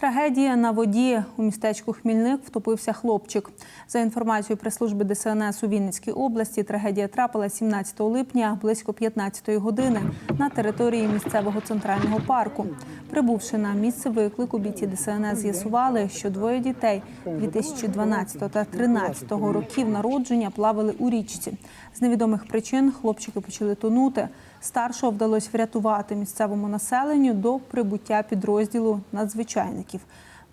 Трагедія на воді у містечку Хмільник втопився хлопчик. За інформацією прес-служби ДСНС у Вінницькій області, трагедія трапила 17 липня близько 15 години на території місцевого центрального парку. Прибувши на місце виклику, бійці ДСНС з'ясували, що двоє дітей 2012 та 2013 років народження плавали у річці. З невідомих причин хлопчики почали тонути. Старшого вдалося врятувати місцевому населенню до прибуття підрозділу надзвичайників.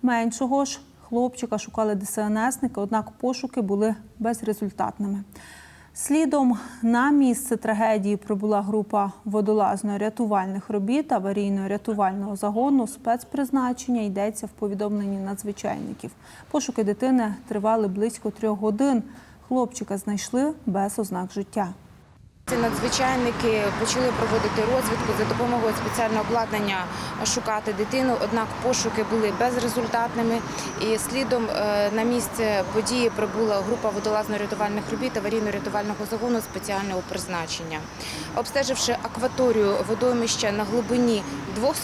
Меншого ж хлопчика шукали ДСНСники, однак пошуки були безрезультатними. Слідом на місце трагедії прибула група водолазно-рятувальних робіт аварійно-рятувального загону спецпризначення. Йдеться в повідомленні надзвичайників. Пошуки дитини тривали близько трьох годин. Хлопчика знайшли без ознак життя. Ці надзвичайники почали проводити розвідку за допомогою спеціального обладнання шукати дитину. Однак пошуки були безрезультатними. І слідом е, на місце події прибула група водолазно-рятувальних робіт аварійно-рятувального загону спеціального призначення. Обстеживши акваторію водоймища на глибині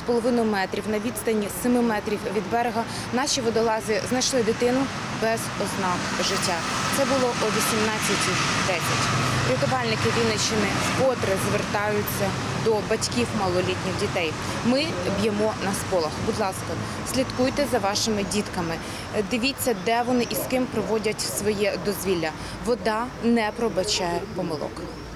2,5 метрів на відстані 7 метрів від берега, наші водолази знайшли дитину без ознак життя. Це було о 18.10. Рятувальники Вінниччини вкотре звертаються до батьків малолітніх дітей. Ми б'ємо на сполах. Будь ласка, слідкуйте за вашими дітками. Дивіться, де вони і з ким проводять своє дозвілля. Вода не пробачає помилок.